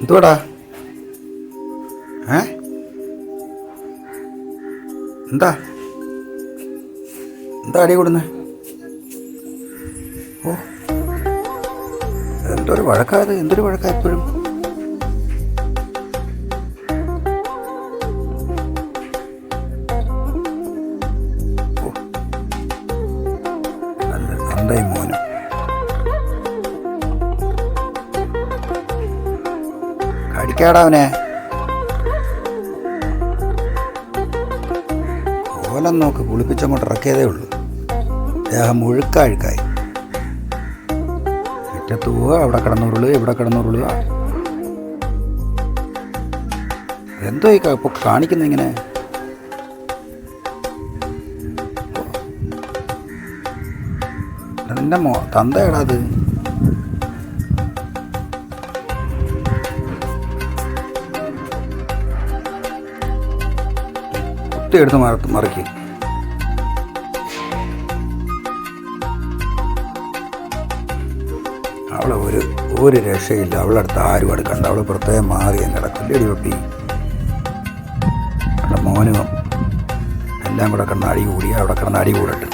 എന്തുവാടാ? ഏ? എന്താ? എന്താ അടി കൊടുന്നെ? ഓ. എന്തൊരു വഴക്കാത്? എന്തൊരു വഴക്കാ എപ്പോഴും തന്തയും മോനും? കടിക്കാടാ അവനെ. കോലം നോക്ക് കുളിപ്പിച്ചങ്ങോട്ട് ഇറക്കിയതേ ഉള്ളൂ. ദേഹം മുഴുക്കാഴുക്കായി മുറ്റത്ത് പോവുക അവിടെ കിടന്നുള്ളൂ ഇവിടെ കിടന്നുരുളുക എന്തോ ഈ ഇപ്പോൾ കാണിക്കുന്ന ഇങ്ങനെ? നിന്റെ മോ തന്തയടാ അത്. കുത്തി എടുത്ത് മറ മറിക്ക്. അവളെ ഒരു ഒരു രക്ഷയില്ല. അവളടുത്ത് ആരും അടുക്കണ്ട. അവൾ പ്രത്യേകം മാറി കിടക്കില്ല ഒരു വെപ്പി അവളുടെ മോനും എല്ലാം കൂടെ കിടന്ന് അടി കൂടി അവിടെ കിടന്ന് അടി കൂടട്ട്.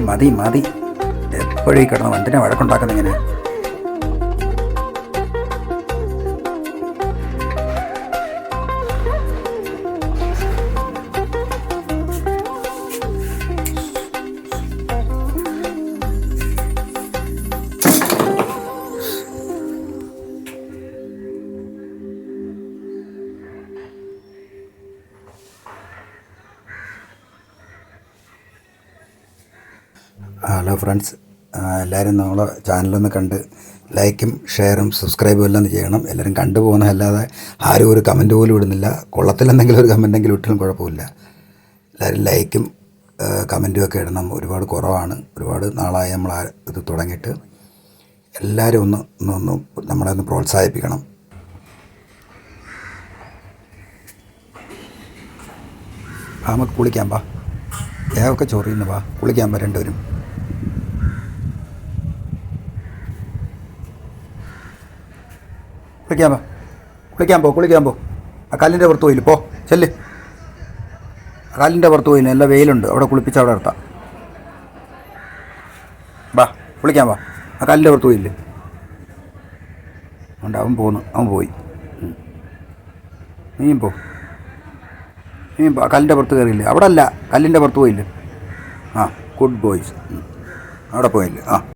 മതി മതി മതി. എപ്പോഴും ഈ കിടന്ന് വണ്ടിനെ വഴക്കുണ്ടാക്കുന്ന ഇങ്ങനെ. Hello friends. എല്ലാവരും നമ്മളെ ചാനലൊന്ന് കണ്ട് ലൈക്കും ഷെയറും സബ്സ്ക്രൈബും എല്ലാം ചെയ്യണം. എല്ലാവരും കണ്ടു പോകുന്നതല്ലാതെ ആരും ഒരു കമന്റ് പോലും ഇടുന്നില്ല. കൊള്ളത്തിലെന്തെങ്കിലും ഒരു കമന്റെങ്കിലും ഇട്ടാലും കുഴപ്പമില്ല. എല്ലാവരും ലൈക്കും കമന്റും ഒക്കെ ഇടണം. ഒരുപാട് കുറവാണ്. ഒരുപാട് നാളായി നമ്മൾ ഇത് തുടങ്ങിയിട്ട്. എല്ലാവരും ഒന്ന് ഒന്ന് നമ്മളെ ഒന്ന് പ്രോത്സാഹിപ്പിക്കണം. നമുക്ക് കുളിക്കാം വാ. ദേഹമൊക്കെ ചൊറിയുന്നു വാ. കുളിക്കാൻ വാ കുളിക്കാൻ പോ കുളിക്കാൻ പോ കുളിക്കാൻ പോ. ആ കല്ലിന്റെ പുറത്ത് പോയില്ല? പോ ചെല്ല്. കല്ലിന്റെ പുറത്ത് പോയില്ല? നല്ല വെയിലുണ്ട്. അവിടെ കുളിപ്പിച്ച് അവിടെ നിർത്താം. വാ കുളിക്കാൻ വാ. ആ കല്ലിന്റെ പുറത്ത് പോയില്ലേ? ഉണ്ട് അവൻ പോന്നു. അവൻ പോയി. നീയും പോ. നീ പോ. കല്ലിന്റെ പുറത്ത് കയറിയില്ലേ? അവിടെ അല്ല. കല്ലിന്റെ പുറത്ത് പോയില്ലേ? ആ ഗുഡ് ബോയ്സ് അവിടെ പോയില്ലേ? ആ.